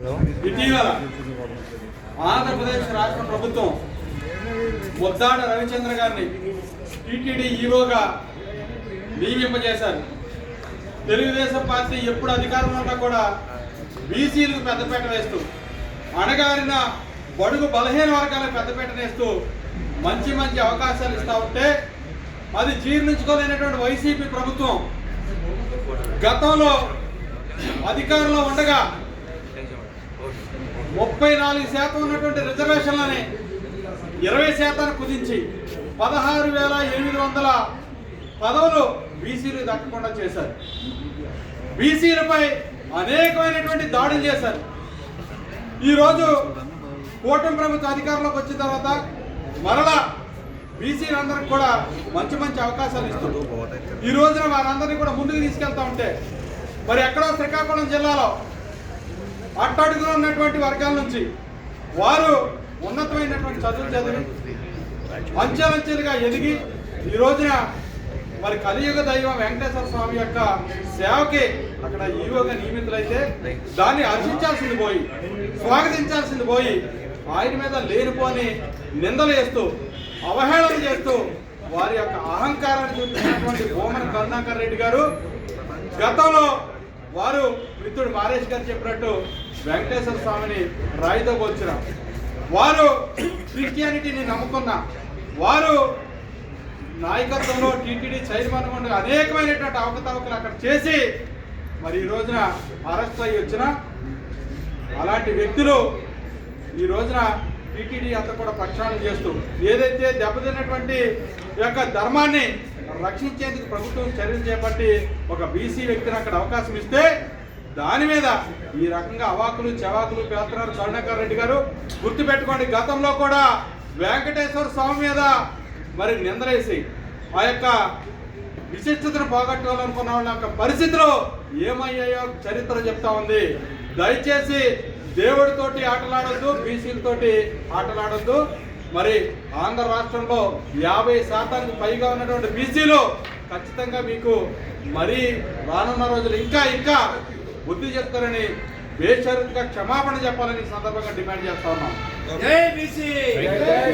ఇటీవల ఆంధ్రప్రదేశ్ రాష్ట్ర ప్రభుత్వం ముద్దాడ రవిచంద్ర గారిని టీటీడీ ఈరోగా నియమింపజేశారు. తెలుగుదేశం పార్టీ ఎప్పుడు అధికారంలో ఉన్నా కూడా బీసీలకు పెద్దపేట వేస్తూ అణగారిన బడుగు బలహీన వర్గాలకు పెద్దపీట వేస్తూ మంచి మంచి అవకాశాలు ఇస్తూ ఉంటే అది జీర్ణించుకోలేనటువంటి వైసీపీ ప్రభుత్వం గతంలో అధికారంలో ఉండగా ముప్పై నాలుగు శాతం ఉన్నటువంటి రిజర్వేషన్లని ఇరవై శాతాన్ని కుదించి పదహారు వేల ఎనిమిది వందల పదవులు బీసీలు దక్కకుండా చేశారు. బీసీలపై అనేకమైనటువంటి దాడులు చేశారు. ఈరోజు కూటమి ప్రభుత్వ అధికారంలోకి వచ్చిన తర్వాత మరలా బీసీలందరికి కూడా మంచి మంచి అవకాశాలు ఇస్తుంది ఈ రోజున వారందరినీ కూడా ముందుకు తీసుకెళ్తా ఉంటే మరి ఎక్కడో శ్రీకాకుళం జిల్లాలో అట్టడుగులో ఉన్నటువంటి వర్గాల నుంచి వారు ఉన్నతమైనటువంటి చదువులు చదివి అంచెలంచెలుగా ఎదిగి ఈ రోజున మరి కలియుగ దైవం వెంకటేశ్వర స్వామి యొక్క సేవకి అక్కడ ఈవోగా నియమితులైతే దాన్ని హర్షించాల్సింది పోయి స్వాగతించాల్సింది పోయి ఆయన మీద లేనిపోని నిందలు వేస్తూ అవహేళన చేస్తూ వారి యొక్క అహంకారాన్ని చూపించినటువంటి భూమన కరుణాకర్ రెడ్డి గారు గతంలో వారు మిత్రుడు మారేష్ గారు చెప్పినట్టు వెంకటేశ్వర స్వామిని రాయితో పోల్చిన వారు క్రిస్టియానిటీని నమ్ముకున్న వారు నాయకత్వంలో టీటీడీ చైర్మన్ ఉండి అనేకమైనటువంటి అవకతవకలు అక్కడ చేసి మరి ఈ రోజున అరెస్ట్ అయ్యి వచ్చిన అలాంటి వ్యక్తులు ఈ రోజున టీటీడీ అంతా కూడా ప్రక్షాళన చేస్తూ ఏదైతే దెబ్బతిన్నటువంటి యొక్క ధర్మాన్ని రక్షించేందుకు ప్రభుత్వం చర్యలు చేపట్టి ఒక బీసీ వ్యక్తిని అక్కడ అవకాశం ఇస్తే దాని మీద ఈ రకంగా అవాకులు చవాకులు పేస్తున్నారు కరుణాకర్ రెడ్డి గారు గుర్తుపెట్టుకోండి గతంలో కూడా వెంకటేశ్వర స్వామి మీద మరి నిందలేసి ఆ యొక్క విశిష్టతను పోగొట్టుకోవాలనుకున్న వాళ్ళ యొక్క పరిస్థితులు ఏమయ్యాయో చరిత్ర చెప్తా ఉంది. దయచేసి దేవుడితోటి ఆటలాడొద్దు బీసీలతోటి ఆటలాడొద్దు. మరి ఆంధ్ర రాష్ట్రంలో యాభై శాతానికి పైగా ఉన్నటువంటి బీసీలు ఖచ్చితంగా మీకు మరీ రానున్న రోజులు ఇంకా ఇంకా బుద్ధి చెప్తారని బేషరతుగా క్షమాపణ చెప్పాలని సందర్భంగా డిమాండ్ చేస్తా ఉన్నాం. జై బీసీ!